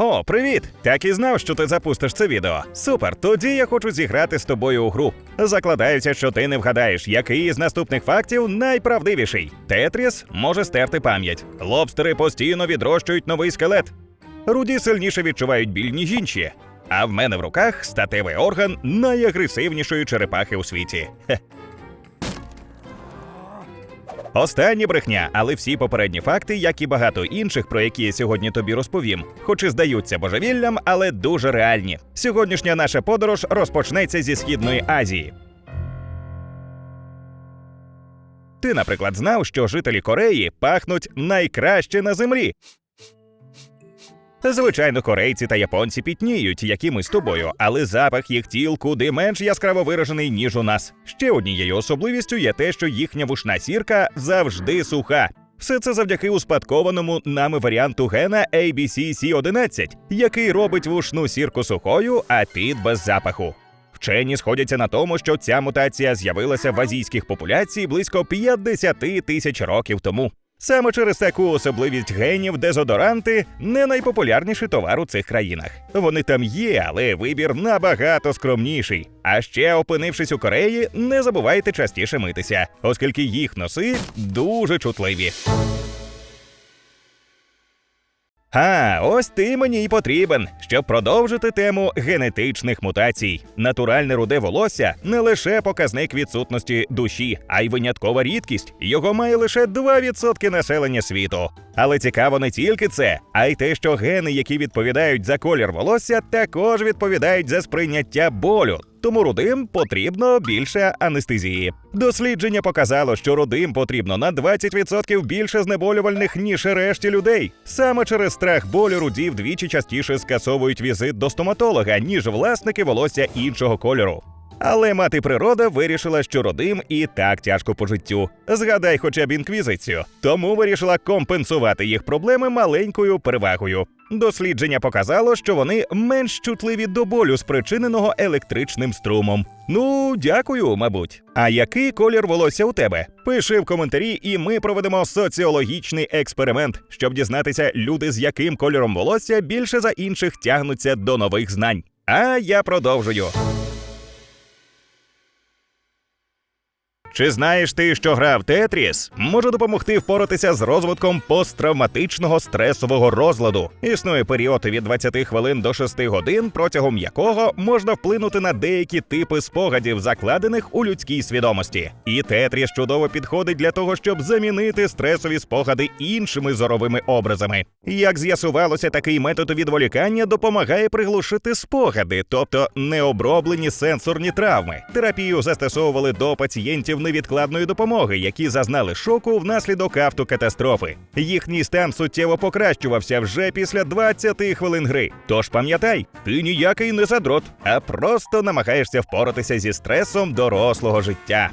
О, привіт! Так і знав, що ти запустиш це відео. Супер! Тоді я хочу зіграти з тобою у гру. Закладаюся, що ти не вгадаєш, який із наступних фактів найправдивіший. Тетріс може стерти пам'ять. Лобстери постійно відрощують новий скелет. Руді сильніше відчувають біль, ніж інші. А в мене в руках статевий орган найагресивнішої черепахи у світі. Хе. Остання брехня, але всі попередні факти, як і багато інших, про які я сьогодні тобі розповім, хоч і здаються божевіллям, але дуже реальні. Сьогоднішня наша подорож розпочнеться зі східної Азії. Ти, наприклад, знав, що жителі Кореї пахнуть найкраще на землі. Звичайно, корейці та японці пітніють, як і ми з тобою, але запах їх тіл куди менш яскраво виражений, ніж у нас. Ще однією особливістю є те, що їхня вушна сірка завжди суха. Все це завдяки успадкованому нами варіанту гена ABCC11, який робить вушну сірку сухою, а піт без запаху. Вчені сходяться на тому, що ця мутація з'явилася в азійських популяцій близько 50 тисяч років тому. Саме через таку особливість генів дезодоранти не найпопулярніший товар у цих країнах. Вони там є, але вибір набагато скромніший. А ще, опинившись у Кореї, не забувайте частіше митися, оскільки їх носи дуже чутливі. А, ось ти мені й потрібен, щоб продовжити тему генетичних мутацій. Натуральне руде волосся не лише показник відсутності душі, а й виняткова рідкість. Його має лише 2% населення світу. Але цікаво не тільки це, а й те, що гени, які відповідають за колір волосся, також відповідають за сприйняття болю. Тому рудим потрібно більше анестезії. Дослідження показало, що рудим потрібно на 20% більше знеболювальних, ніж решті людей. Саме через страх болю руді вдвічі частіше скасовують візит до стоматолога, ніж власники волосся іншого кольору. Але мати природа вирішила, що родим і так тяжко по життю. Згадай хоча б інквізицію. Тому вирішила компенсувати їх проблеми маленькою перевагою. Дослідження показало, що вони менш чутливі до болю, спричиненого електричним струмом. Ну, дякую, мабуть. А який колір волосся у тебе? Пиши в коментарі, і ми проведемо соціологічний експеримент, щоб дізнатися, люди з яким кольором волосся більше за інших тягнуться до нових знань. А я продовжую. Чи знаєш ти, що гра в Тетріс може допомогти впоратися з розвитком посттравматичного стресового розладу? Існує період від 20 хвилин до 6 годин, протягом якого можна вплинути на деякі типи спогадів, закладених у людській свідомості. І Тетріс чудово підходить для того, щоб замінити стресові спогади іншими зоровими образами. Як з'ясувалося, такий метод відволікання допомагає приглушити спогади, тобто необроблені сенсорні травми. Терапію застосовували до пацієнтів невідкладної допомоги, які зазнали шоку внаслідок автокатастрофи. Їхній стан суттєво покращувався вже після 20 хвилин гри. Тож пам'ятай, ти ніякий не задрот, а просто намагаєшся впоратися зі стресом дорослого життя.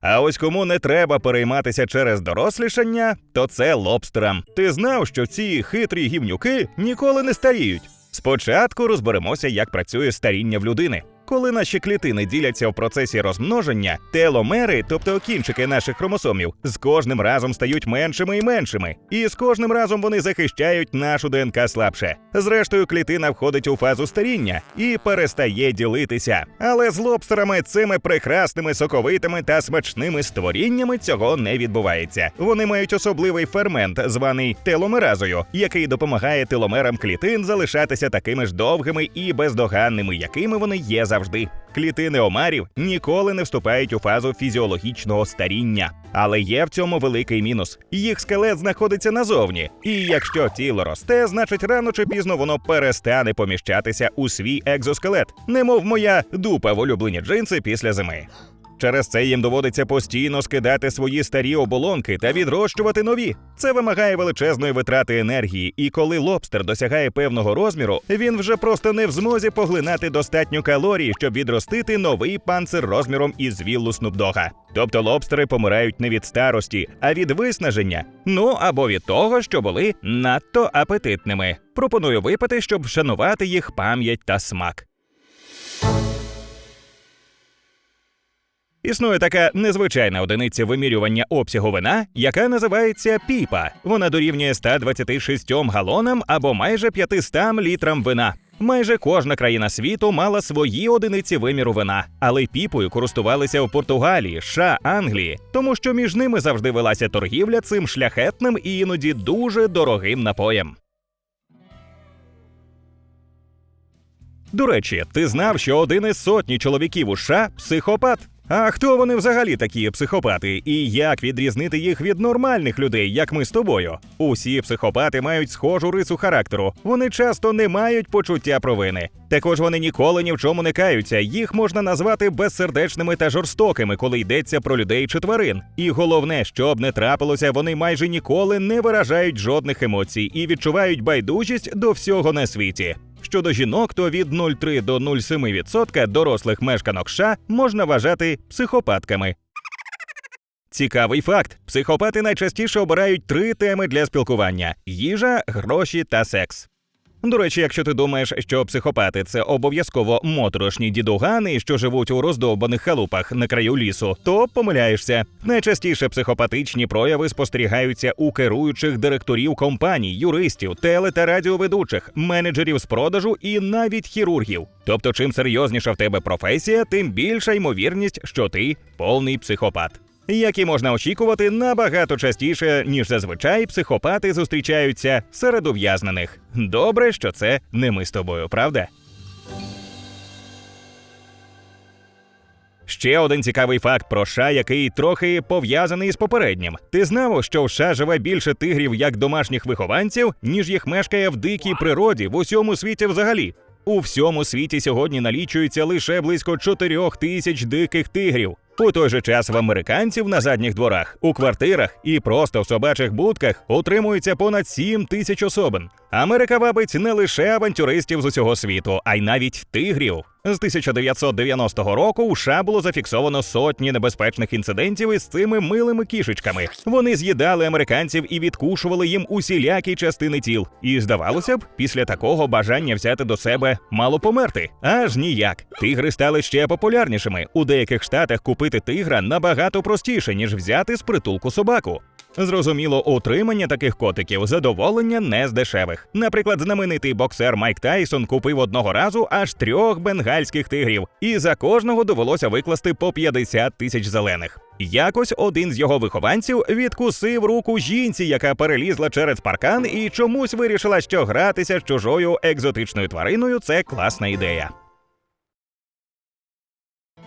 А ось кому не треба перейматися через дорослішання, то це лобстерам. Ти знав, що ці хитрі гівнюки ніколи не старіють. Спочатку розберемося, як працює старіння в людини. Коли наші клітини діляться в процесі розмноження, теломери, тобто кінчики наших хромосомів, з кожним разом стають меншими і меншими, і з кожним разом вони захищають нашу ДНК слабше. Зрештою, клітина входить у фазу старіння і перестає ділитися. Але з лобстерами, цими прекрасними, соковитими та смачними створіннями цього не відбувається. Вони мають особливий фермент, званий теломеразою, який допомагає теломерам клітин залишатися такими ж довгими і бездоганними, якими вони є завжди. Клітини омарів ніколи не вступають у фазу фізіологічного старіння. Але є в цьому великий мінус. Їх скелет знаходиться назовні. І якщо тіло росте, значить рано чи пізно воно перестане поміщатися у свій екзоскелет, немов моя дупа в улюблені джинси після зими. Через це їм доводиться постійно скидати свої старі оболонки та відрощувати нові. Це вимагає величезної витрати енергії, і коли лобстер досягає певного розміру, він вже просто не в змозі поглинати достатньо калорій, щоб відростити новий панцир розміром із віллу Снупдога. Тобто лобстери помирають не від старості, а від виснаження. Ну або від того, що були надто апетитними. Пропоную випити, щоб вшанувати їх пам'ять та смак. Існує така незвичайна одиниця вимірювання обсягу вина, яка називається піпа. Вона дорівнює 126 галонам або майже 500 літрам вина. Майже кожна країна світу мала свої одиниці виміру вина, але піпою користувалися в Португалії, США, Англії, тому що між ними завжди велася торгівля цим шляхетним і іноді дуже дорогим напоєм. До речі, ти знав, що один із сотні чоловіків у США – психопат? А хто вони взагалі такі психопати, і як відрізнити їх від нормальних людей, як ми з тобою? Усі психопати мають схожу рису характеру. Вони часто не мають почуття провини. Також вони ніколи ні в чому не каються. Їх можна назвати безсердечними та жорстокими, коли йдеться про людей чи тварин. І головне, що б не трапилося, вони майже ніколи не виражають жодних емоцій і відчувають байдужість до всього на світі. Щодо жінок, то від 0,3 до 0,7% дорослих мешканок США можна вважати психопатками. Цікавий факт: психопати найчастіше обирають три теми для спілкування: їжа, гроші та секс. До речі, якщо ти думаєш, що психопати це обов'язково моторошні дідугани, що живуть у роздовбаних халупах на краю лісу, то помиляєшся. Найчастіше психопатичні прояви спостерігаються у керуючих директорів компаній, юристів, теле та радіоведучих, менеджерів з продажу і навіть хірургів. Тобто, чим серйозніша в тебе професія, тим більша ймовірність, що ти повний психопат. Які можна очікувати набагато частіше, ніж зазвичай психопати зустрічаються серед ув'язнених. Добре, що це не ми з тобою, правда? Ще один цікавий факт про США, який трохи пов'язаний з попереднім. Ти знав, що в США живе більше тигрів як домашніх вихованців, ніж їх мешкає в дикій природі в усьому світі взагалі. У всьому світі сьогодні налічується лише близько 4 тисяч диких тигрів. У той же час в американців на задніх дворах, у квартирах і просто в собачих будках утримується понад 7 тисяч особин. Америка вабить не лише авантюристів з усього світу, а й навіть тигрів. З 1990 року у США було зафіксовано сотні небезпечних інцидентів із цими милими кішечками. Вони з'їдали американців і відкушували їм усілякі частини тіл. І здавалося б, після такого бажання взяти до себе мало померти. Аж ніяк. Тигри стали ще популярнішими. У деяких штатах купити тигра набагато простіше, ніж взяти з притулку собаку. Зрозуміло, утримання таких котиків задоволення не з дешевих. Наприклад, знаменитий боксер Майк Тайсон купив одного разу аж трьох бенгальських тигрів, і за кожного довелося викласти по 50 тисяч зелених. Якось один з його вихованців відкусив руку жінці, яка перелізла через паркан, і чомусь вирішила, що гратися з чужою екзотичною твариною це класна ідея.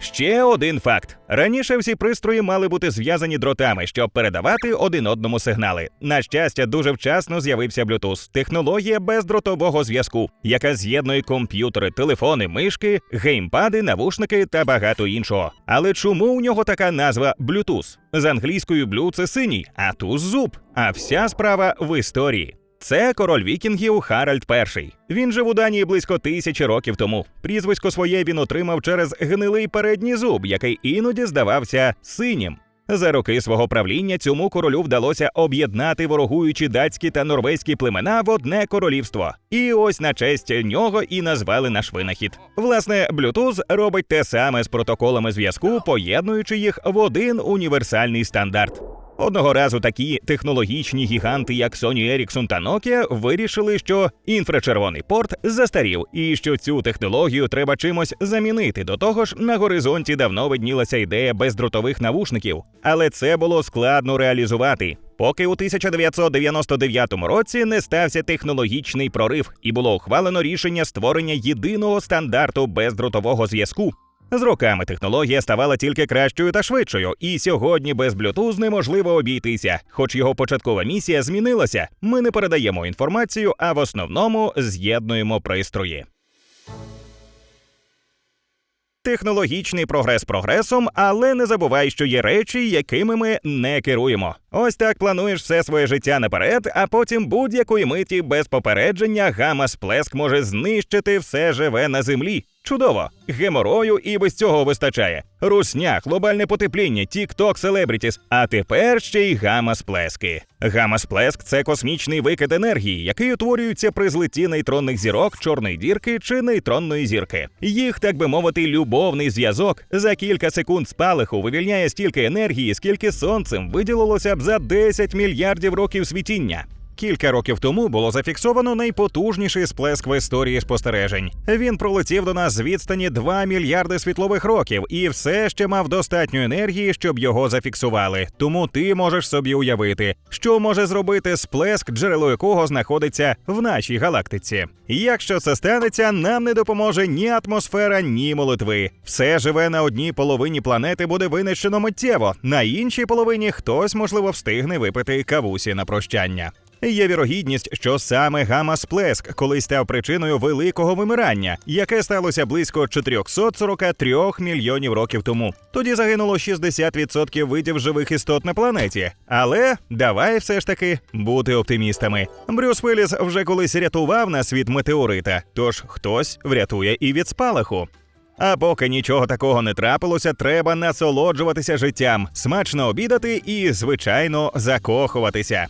Ще один факт: раніше всі пристрої мали бути зв'язані дротами, щоб передавати один одному сигнали. На щастя, дуже вчасно з'явився Bluetooth – технологія бездротового зв'язку, яка з'єднує комп'ютери, телефони, мишки, геймпади, навушники та багато іншого. Але чому у нього така назва Bluetooth? З англійською blue – це синій, а туз зуб. А вся справа в історії. Це король вікінгів Харальд І. Він жив у Данії близько тисячі років тому. Прізвисько своє він отримав через гнилий передній зуб, який іноді здавався синім. За роки свого правління цьому королю вдалося об'єднати ворогуючі датські та норвезькі племена в одне королівство. І ось на честь нього і назвали наш винахід. Власне, Bluetooth робить те саме з протоколами зв'язку, поєднуючи їх в один універсальний стандарт. Одного разу такі технологічні гіганти, як Sony Ericsson та Nokia, вирішили, що інфрачервоний порт застарів, і що цю технологію треба чимось замінити. До того ж, на горизонті давно виднілася ідея бездротових навушників, але це було складно реалізувати. Поки у 1999 році не стався технологічний прорив, і було ухвалено рішення створення єдиного стандарту бездротового зв'язку. З роками технологія ставала тільки кращою та швидшою, і сьогодні без Bluetooth неможливо обійтися. Хоч його початкова місія змінилася, ми не передаємо інформацію, а в основному з'єднуємо пристрої. Технологічний прогрес прогресом, але не забувай, що є речі, якими ми не керуємо. Ось так плануєш все своє життя наперед, а потім будь-якої миті без попередження гама сплеск може знищити все живе на землі. Чудово, геморою і без цього вистачає. Русня, глобальне потепління, тік-ток селебрітіс, а тепер ще й гамма-сплески. Гамма-сплеск – це космічний викид енергії, який утворюється при злитті нейтронних зірок, чорної дірки чи нейтронної зірки. Їх, так би мовити, любовний зв'язок за кілька секунд спалаху вивільняє стільки енергії, скільки сонцем виділилося б за 10 мільярдів років світіння. Кілька років тому було зафіксовано найпотужніший сплеск в історії спостережень. Він пролетів до нас з відстані 2 мільярди світлових років і все ще мав достатньо енергії, щоб його зафіксували. Тому ти можеш собі уявити, що може зробити сплеск, джерело якого знаходиться в нашій галактиці. Якщо це станеться, нам не допоможе ні атмосфера, ні молитви. Все живе на одній половині планети буде винищено миттєво. На іншій половині хтось, можливо, встигне випити кавусі на прощання. Є вірогідність, що саме гамма-сплеск колись став причиною великого вимирання, яке сталося близько 443 мільйонів років тому. Тоді загинуло 60% видів живих істот на планеті. Але давай все ж таки бути оптимістами. Брюс Вилліс вже колись рятував нас від метеорита, тож хтось врятує і від спалаху. А поки нічого такого не трапилося, треба насолоджуватися життям, смачно обідати і, звичайно, закохуватися.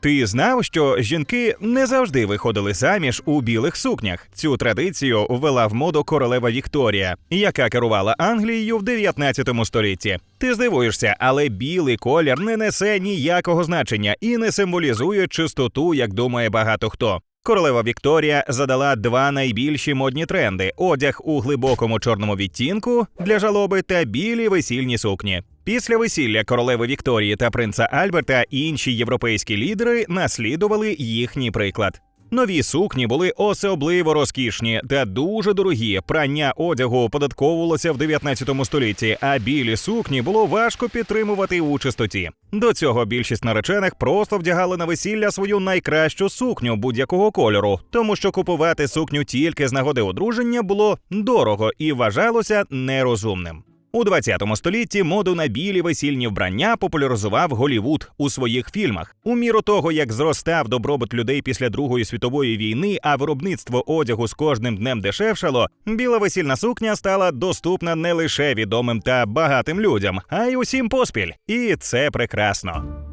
Ти знав, що жінки не завжди виходили заміж у білих сукнях. Цю традицію ввела в моду королева Вікторія, яка керувала Англією в 19 столітті. Ти здивуєшся, але білий колір не несе ніякого значення і не символізує чистоту, як думає багато хто. Королева Вікторія задала два найбільші модні тренди: одяг у глибокому чорному відтінку для жалоби та білі весільні сукні. Після весілля королеви Вікторії та принца Альберта інші європейські лідери наслідували їхній приклад. Нові сукні були особливо розкішні та дуже дорогі. Прання одягу оподатковувалося в 19 столітті, а білі сукні було важко підтримувати у чистоті. До цього більшість наречених просто вдягали на весілля свою найкращу сукню будь-якого кольору, тому що купувати сукню тільки з нагоди одруження було дорого і вважалося нерозумним. У 20 столітті моду на білі весільні вбрання популяризував Голівуд у своїх фільмах. У міру того, як зростав добробут людей після Другої світової війни, а виробництво одягу з кожним днем дешевшало, біла весільна сукня стала доступна не лише відомим та багатим людям, а й усім поспіль. І це прекрасно.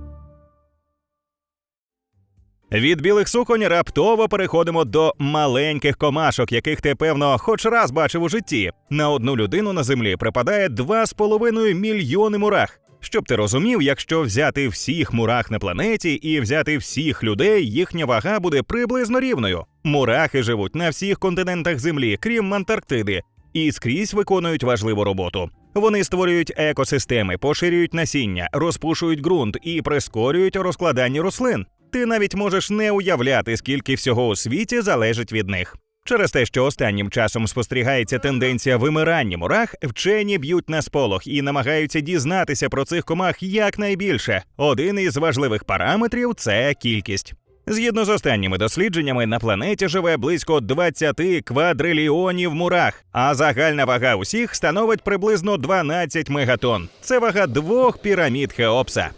Від білих суконь раптово переходимо до маленьких комашок, яких ти певно хоч раз бачив у житті. На одну людину на землі припадає 2,5 мільйони мурах. Щоб ти розумів, якщо взяти всіх мурах на планеті і взяти всіх людей, їхня вага буде приблизно рівною. Мурахи живуть на всіх континентах Землі, крім Антарктиди, і скрізь виконують важливу роботу. Вони створюють екосистеми, поширюють насіння, розпушують ґрунт і прискорюють розкладання рослин. Ти навіть можеш не уявляти, скільки всього у світі залежить від них. Через те, що останнім часом спостерігається тенденція вимирання мурах, вчені б'ють на сполох і намагаються дізнатися про цих комах якнайбільше. Один із важливих параметрів це кількість. Згідно з останніми дослідженнями, на планеті живе близько 20 квадрильйонів мурах, а загальна вага усіх становить приблизно 12 мегатон. Це вага двох пірамід Хеопса.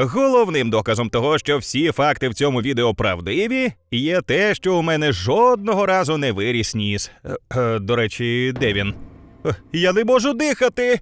Головним доказом того, що всі факти в цьому відео правдиві, є те, що у мене жодного разу не виріс ніс. Е, е, До речі, де він? Е, Я не можу дихати.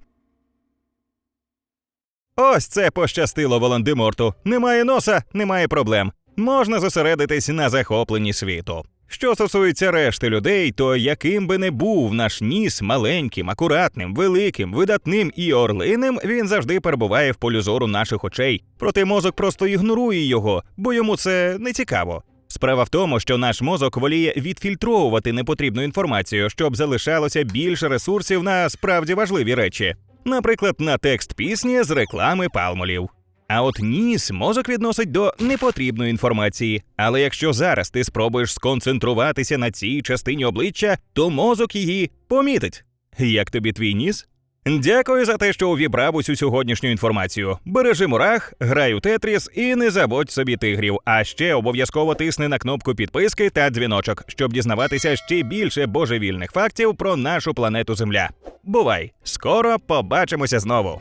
Ось це пощастило Волан-де-Морту. Немає носа, немає проблем. Можна зосередитись на захопленні світу. Що стосується решти людей, то яким би не був наш ніс маленьким, акуратним, великим, видатним і орлиним, він завжди перебуває в полі зору наших очей. Проте мозок просто ігнорує його, бо йому це не цікаво. Справа в тому, що наш мозок воліє відфільтровувати непотрібну інформацію, щоб залишалося більше ресурсів на справді важливі речі, наприклад, на текст пісні з реклами палмолів. А от ніс мозок відносить до непотрібної інформації. Але якщо зараз ти спробуєш сконцентруватися на цій частині обличчя, то мозок її помітить. Як тобі твій ніс? Дякую за те, що увібрав усю сьогоднішню інформацію. Бережи мурах, грай у тетріс і не забудь собі тигрів. А ще обов'язково тисни на кнопку підписки та дзвіночок, щоб дізнаватися ще більше божевільних фактів про нашу планету Земля. Бувай! Скоро побачимося знову.